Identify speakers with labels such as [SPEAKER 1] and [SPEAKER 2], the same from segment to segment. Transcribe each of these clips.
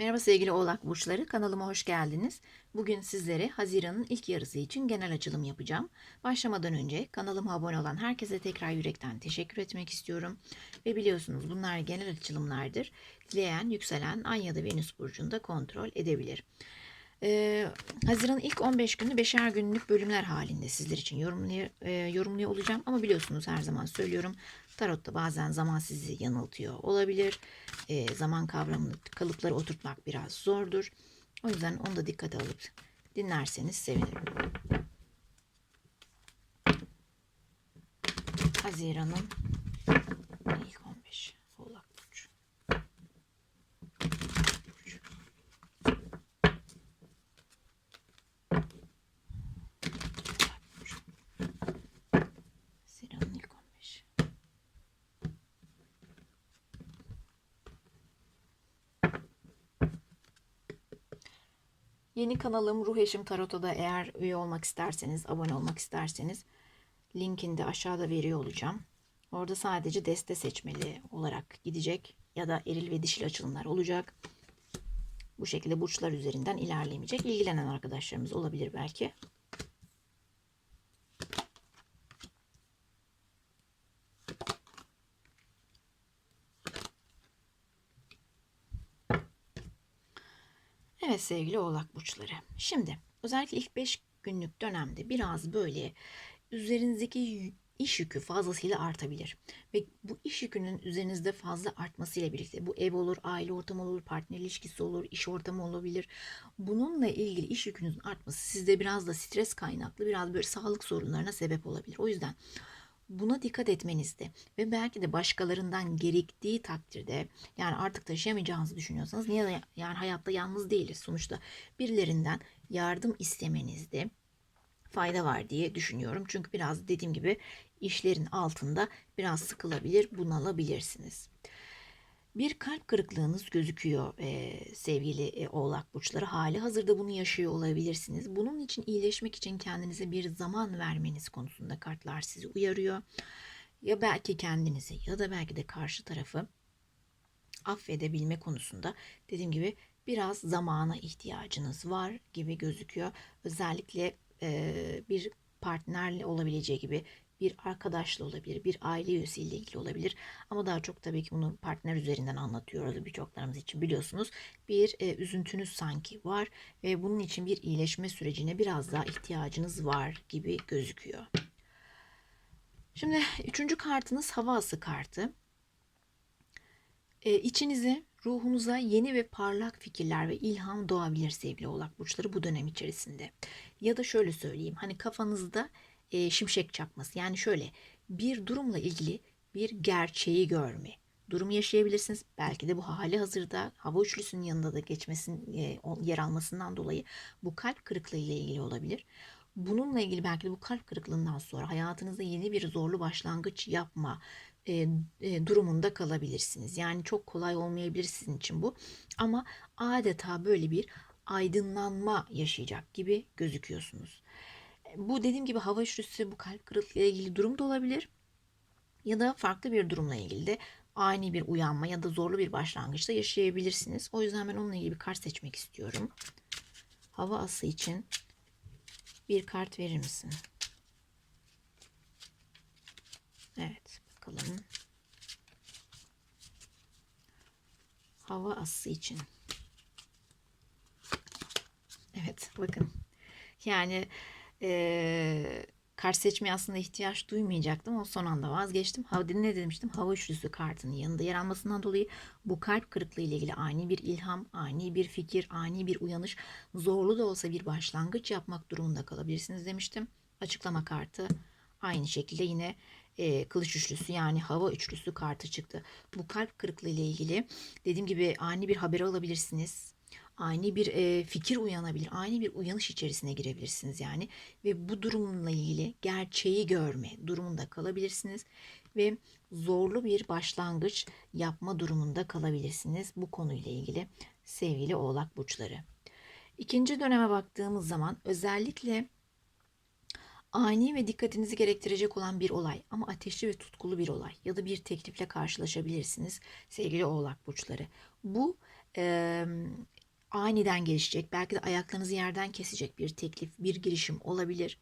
[SPEAKER 1] Merhaba sevgili Oğlak Burçları, kanalıma hoş geldiniz. Bugün sizlere Haziran'ın ilk yarısı için genel açılım yapacağım. Başlamadan önce kanalıma abone olan herkese tekrar yürekten teşekkür etmek istiyorum. Ve biliyorsunuz bunlar genel açılımlardır. Dileyen, yükselen, ay ya da Venüs burcunda kontrol edebilir. Ee, Haziran'ın ilk 15 günü beşer günlük bölümler halinde sizler için yorumluyor, e, yorumluyor olacağım. Ama biliyorsunuz her zaman söylüyorum tarotta bazen zaman sizi yanıltıyor olabilir. E, zaman kavramını kalıpları oturtmak biraz zordur. O yüzden onu da dikkate alıp dinlerseniz sevinirim. Haziran'ın ilk 15 Oğlak Burcu. Burcu. Oğlak Burcu. Haziran'ın ilk 15. Yeni kanalım Ruh Eşim Tarot'a eğer üye olmak isterseniz, abone olmak isterseniz linkini de aşağıda veriyor olacağım. Orada sadece deste seçmeli olarak gidecek ya da eril ve dişil açılımlar olacak. Bu şekilde burçlar üzerinden ilerlemeyecek. İlgilenen arkadaşlarımız olabilir belki. Evet sevgili oğlak burçları. Şimdi özellikle ilk 5 günlük dönemde biraz böyle üzerinizdeki iş yükü fazlasıyla artabilir. Ve bu iş yükünün üzerinizde fazla artmasıyla birlikte bu ev olur, aile ortamı olur, partner ilişkisi olur, iş ortamı olabilir. Bununla ilgili iş yükünüzün artması sizde biraz da stres kaynaklı biraz böyle sağlık sorunlarına sebep olabilir. O yüzden buna dikkat etmenizde ve belki de başkalarından gerektiği takdirde yani artık taşıyamayacağınızı düşünüyorsanız niye yani hayatta yalnız değiliz sonuçta birilerinden yardım istemenizde fayda var diye düşünüyorum. Çünkü biraz dediğim gibi işlerin altında biraz sıkılabilir, bunalabilirsiniz. Bir kalp kırıklığınız gözüküyor e, sevgili e, oğlak burçları. Hali hazırda bunu yaşıyor olabilirsiniz. Bunun için iyileşmek için kendinize bir zaman vermeniz konusunda kartlar sizi uyarıyor. Ya belki kendinizi ya da belki de karşı tarafı affedebilme konusunda dediğim gibi biraz zamana ihtiyacınız var gibi gözüküyor. Özellikle e, bir partnerle olabileceği gibi bir arkadaşla olabilir, bir aile üyesiyle ilgili olabilir. Ama daha çok tabii ki bunu partner üzerinden anlatıyoruz birçoklarımız için biliyorsunuz. Bir e, üzüntünüz sanki var ve bunun için bir iyileşme sürecine biraz daha ihtiyacınız var gibi gözüküyor. Şimdi üçüncü kartınız hava ası kartı. E, içinize, ruhunuza yeni ve parlak fikirler ve ilham doğabilir sevgili oğlak burçları bu dönem içerisinde. Ya da şöyle söyleyeyim hani kafanızda e, şimşek çakması yani şöyle bir durumla ilgili bir gerçeği görme durumu yaşayabilirsiniz. Belki de bu hali hazırda hava üçlüsünün yanında da geçmesin e, yer almasından dolayı bu kalp kırıklığı ile ilgili olabilir. Bununla ilgili belki de bu kalp kırıklığından sonra hayatınızda yeni bir zorlu başlangıç yapma e, e, durumunda kalabilirsiniz. Yani çok kolay olmayabilir sizin için bu. Ama adeta böyle bir aydınlanma yaşayacak gibi gözüküyorsunuz. Bu dediğim gibi hava üçlüsü bu kalp kırıklığı ile ilgili durum da olabilir. Ya da farklı bir durumla ilgili de ani bir uyanma ya da zorlu bir başlangıçta yaşayabilirsiniz. O yüzden ben onunla ilgili bir kart seçmek istiyorum. Hava ası için bir kart verir misin? Evet, bakalım. Hava ası için. Evet, bakın. Yani eee kart seçmeye aslında ihtiyaç duymayacaktım. O son anda vazgeçtim. Hava ne demiştim? Hava üçlüsü kartının yanında yer almasından dolayı bu kalp kırıklığı ile ilgili ani bir ilham, ani bir fikir, ani bir uyanış, zorlu da olsa bir başlangıç yapmak durumunda kalabilirsiniz demiştim. Açıklama kartı aynı şekilde yine e, kılıç üçlüsü yani hava üçlüsü kartı çıktı. Bu kalp kırıklığı ile ilgili dediğim gibi ani bir haber alabilirsiniz. Ani bir e, fikir uyanabilir, ani bir uyanış içerisine girebilirsiniz yani ve bu durumla ilgili gerçeği görme durumunda kalabilirsiniz ve zorlu bir başlangıç yapma durumunda kalabilirsiniz bu konuyla ilgili sevgili Oğlak burçları. İkinci döneme baktığımız zaman özellikle Ani ve dikkatinizi gerektirecek olan bir olay ama ateşli ve tutkulu bir olay ya da bir teklifle karşılaşabilirsiniz sevgili oğlak burçları. Bu e, aniden gelişecek belki de ayaklarınızı yerden kesecek bir teklif, bir girişim olabilir.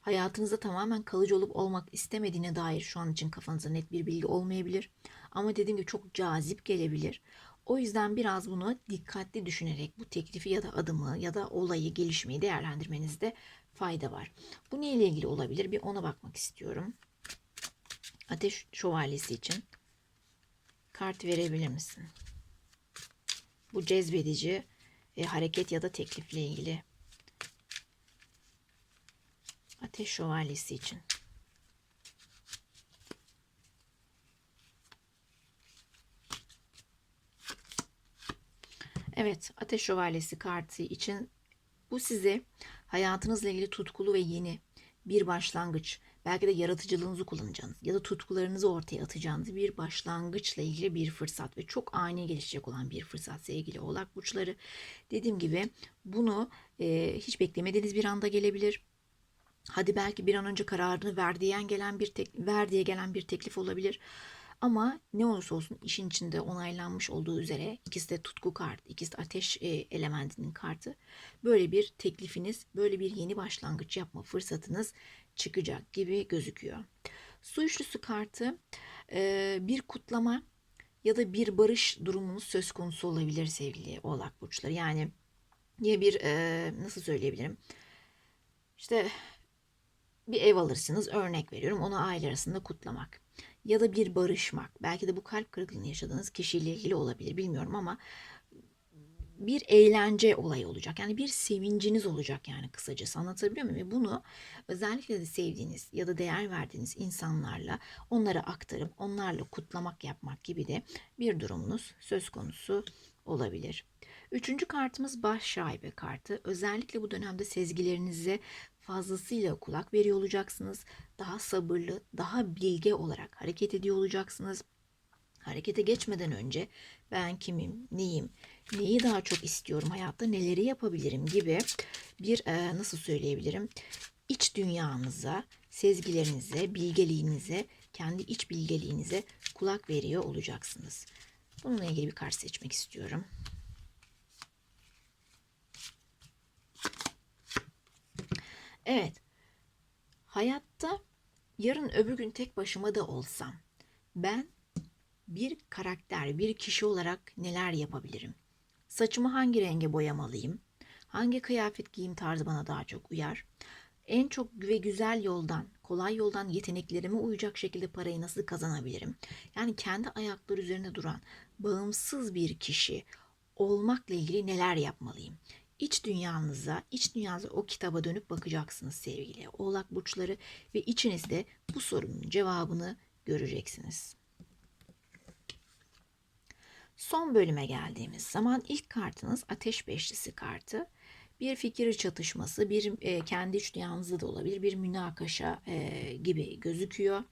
[SPEAKER 1] Hayatınızda tamamen kalıcı olup olmak istemediğine dair şu an için kafanızda net bir bilgi olmayabilir. Ama dediğim gibi çok cazip gelebilir. O yüzden biraz bunu dikkatli düşünerek bu teklifi ya da adımı ya da olayı, gelişmeyi değerlendirmenizde fayda var. Bu neyle ilgili olabilir? Bir ona bakmak istiyorum. Ateş şövalyesi için kart verebilir misin? Bu cezbedici e, hareket ya da teklifle ilgili. Ateş şövalyesi için. Evet, Ateş Şövalyesi kartı için bu size hayatınızla ilgili tutkulu ve yeni bir başlangıç, belki de yaratıcılığınızı kullanacağınız ya da tutkularınızı ortaya atacağınız bir başlangıçla ilgili bir fırsat ve çok ani gelişecek olan bir fırsat sevgili oğlak burçları. Dediğim gibi bunu e, hiç beklemediğiniz bir anda gelebilir. Hadi belki bir an önce kararını ver diyen gelen bir tek, ver diye gelen bir teklif olabilir. Ama ne olursa olsun işin içinde onaylanmış olduğu üzere ikisi de tutku kart, ikisi de ateş e, elementinin kartı. Böyle bir teklifiniz, böyle bir yeni başlangıç yapma fırsatınız çıkacak gibi gözüküyor. Su üçlüsü kartı e, bir kutlama ya da bir barış durumunuz söz konusu olabilir sevgili oğlak burçları. Yani ya bir e, nasıl söyleyebilirim? İşte bir ev alırsınız örnek veriyorum onu aile arasında kutlamak ya da bir barışmak belki de bu kalp kırıklığını yaşadığınız kişiyle ilgili olabilir bilmiyorum ama bir eğlence olayı olacak. Yani bir sevinciniz olacak yani kısacası anlatabiliyor muyum? Ve bunu özellikle de sevdiğiniz ya da değer verdiğiniz insanlarla onlara aktarıp onlarla kutlamak yapmak gibi de bir durumunuz söz konusu olabilir. Üçüncü kartımız baş şaibe kartı. Özellikle bu dönemde sezgilerinize fazlasıyla kulak veriyor olacaksınız. Daha sabırlı, daha bilge olarak hareket ediyor olacaksınız. Harekete geçmeden önce ben kimim, neyim, neyi daha çok istiyorum hayatta, neleri yapabilirim gibi bir e, nasıl söyleyebilirim? İç dünyanıza, sezgilerinize, bilgeliğinize, kendi iç bilgeliğinize kulak veriyor olacaksınız. Bununla ilgili bir kart seçmek istiyorum. Evet. Hayatta yarın öbür gün tek başıma da olsam ben bir karakter, bir kişi olarak neler yapabilirim? Saçımı hangi renge boyamalıyım? Hangi kıyafet giyim tarzı bana daha çok uyar? En çok ve güzel yoldan, kolay yoldan yeteneklerime uyacak şekilde parayı nasıl kazanabilirim? Yani kendi ayakları üzerinde duran bağımsız bir kişi olmakla ilgili neler yapmalıyım? İç dünyanıza, iç dünyanıza o kitaba dönüp bakacaksınız sevgili oğlak burçları ve içinizde bu sorunun cevabını göreceksiniz. Son bölüme geldiğimiz zaman ilk kartınız Ateş Beşlisi kartı. Bir fikir çatışması, bir e, kendi iç dünyanızda da olabilir, bir münakaşa e, gibi gözüküyor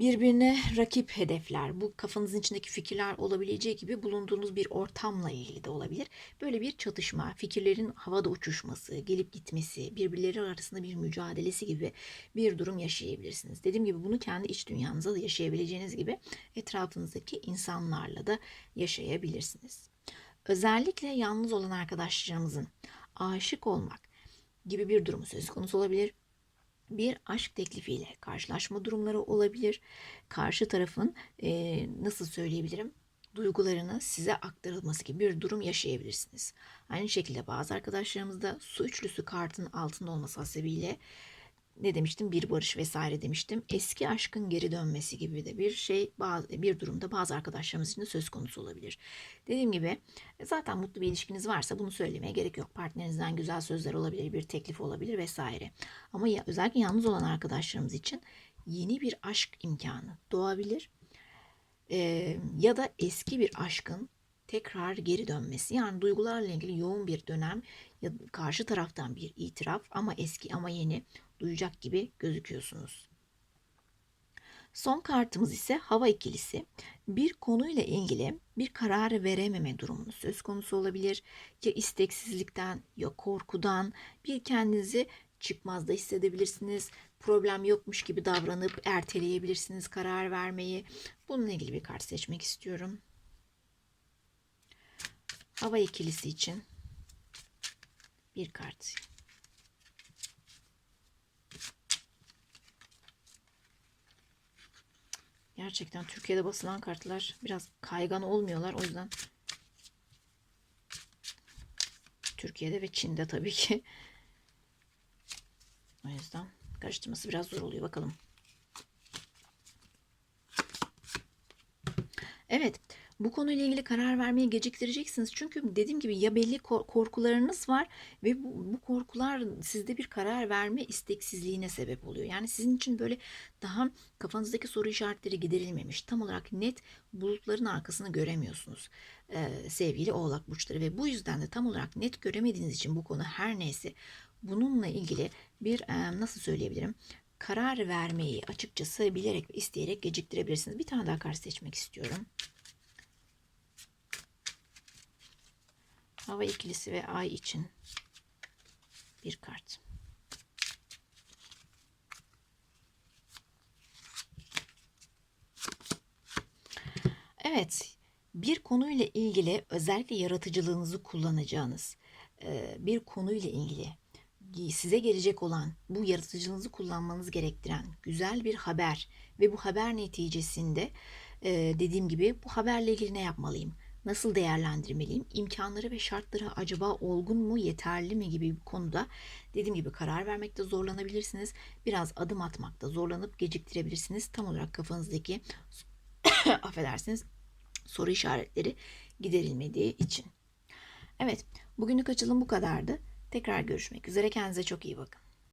[SPEAKER 1] birbirine rakip hedefler, bu kafanızın içindeki fikirler olabileceği gibi bulunduğunuz bir ortamla ilgili de olabilir. Böyle bir çatışma, fikirlerin havada uçuşması, gelip gitmesi, birbirleri arasında bir mücadelesi gibi bir durum yaşayabilirsiniz. Dediğim gibi bunu kendi iç dünyanızda da yaşayabileceğiniz gibi etrafınızdaki insanlarla da yaşayabilirsiniz. Özellikle yalnız olan arkadaşlarımızın aşık olmak gibi bir durumu söz konusu olabilir bir aşk teklifiyle karşılaşma durumları olabilir. Karşı tarafın e, nasıl söyleyebilirim duygularını size aktarılması gibi bir durum yaşayabilirsiniz. Aynı şekilde bazı arkadaşlarımızda su üçlüsü kartın altında olması hasebiyle ne demiştim bir barış vesaire demiştim. Eski aşkın geri dönmesi gibi de bir şey bir durumda bazı arkadaşlarımız için de söz konusu olabilir. Dediğim gibi zaten mutlu bir ilişkiniz varsa bunu söylemeye gerek yok. Partnerinizden güzel sözler olabilir, bir teklif olabilir vesaire. Ama ya, özellikle yalnız olan arkadaşlarımız için yeni bir aşk imkanı doğabilir. Ee, ya da eski bir aşkın tekrar geri dönmesi. Yani duygularla ilgili yoğun bir dönem ya karşı taraftan bir itiraf ama eski ama yeni duyacak gibi gözüküyorsunuz. Son kartımız ise hava ikilisi. Bir konuyla ilgili bir karar verememe durumunuz söz konusu olabilir. Ya isteksizlikten ya korkudan bir kendinizi çıkmaz da hissedebilirsiniz. Problem yokmuş gibi davranıp erteleyebilirsiniz karar vermeyi. Bununla ilgili bir kart seçmek istiyorum. Hava ikilisi için bir kart. Gerçekten Türkiye'de basılan kartlar biraz kaygan olmuyorlar. O yüzden Türkiye'de ve Çin'de tabii ki. O yüzden karıştırması biraz zor oluyor. Bakalım. Evet. Bu konuyla ilgili karar vermeye geciktireceksiniz. Çünkü dediğim gibi ya belli kor- korkularınız var ve bu, bu korkular sizde bir karar verme isteksizliğine sebep oluyor. Yani sizin için böyle daha kafanızdaki soru işaretleri giderilmemiş. Tam olarak net bulutların arkasını göremiyorsunuz ee, sevgili oğlak burçları. Ve bu yüzden de tam olarak net göremediğiniz için bu konu her neyse bununla ilgili bir nasıl söyleyebilirim? Karar vermeyi açıkçası bilerek isteyerek geciktirebilirsiniz. Bir tane daha kart seçmek istiyorum. Hava ikilisi ve ay için bir kart. Evet, bir konuyla ilgili özellikle yaratıcılığınızı kullanacağınız e, bir konuyla ilgili size gelecek olan bu yaratıcılığınızı kullanmanız gerektiren güzel bir haber ve bu haber neticesinde e, dediğim gibi bu haberle ilgili ne yapmalıyım? Nasıl değerlendirmeliyim? İmkanları ve şartları acaba olgun mu, yeterli mi gibi bir konuda dediğim gibi karar vermekte zorlanabilirsiniz. Biraz adım atmakta zorlanıp geciktirebilirsiniz. Tam olarak kafanızdaki affedersiniz soru işaretleri giderilmediği için. Evet, bugünlük açılım bu kadardı. Tekrar görüşmek üzere. Kendinize çok iyi bakın.